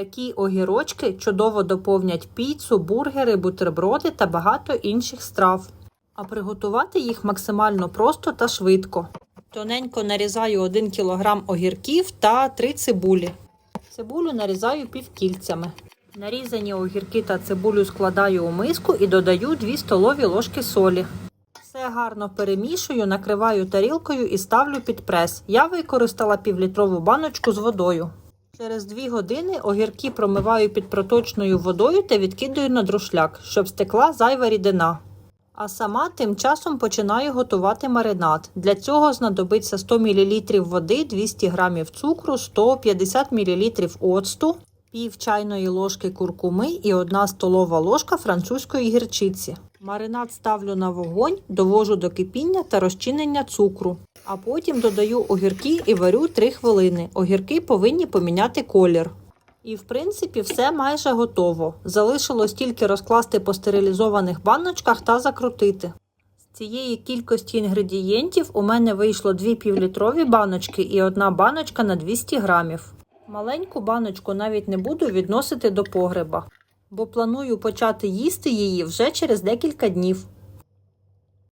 Такі огірочки чудово доповнять піцу, бургери, бутерброди та багато інших страв. А приготувати їх максимально просто та швидко. Тоненько нарізаю 1 кг огірків та 3 цибулі. Цибулю нарізаю півкільцями. Нарізані огірки та цибулю складаю у миску і додаю 2 столові ложки солі. Все гарно перемішую, накриваю тарілкою і ставлю під прес. Я використала півлітрову баночку з водою. Через 2 години огірки промиваю під проточною водою та відкидаю на друшляк, щоб стекла зайва рідина. А сама тим часом починаю готувати маринад. Для цього знадобиться 100 мл води, 200 г цукру, 150 мл оцту, пів чайної ложки куркуми і 1 столова ложка французької гірчиці. Маринад ставлю на вогонь, довожу до кипіння та розчинення цукру. А потім додаю огірки і варю 3 хвилини. Огірки повинні поміняти колір. І в принципі все майже готово. Залишилось тільки розкласти по стерилізованих баночках та закрутити. З цієї кількості інгредієнтів у мене вийшло 2 півлітрові баночки і одна баночка на 200 грамів. Маленьку баночку навіть не буду відносити до погреба, бо планую почати їсти її вже через декілька днів.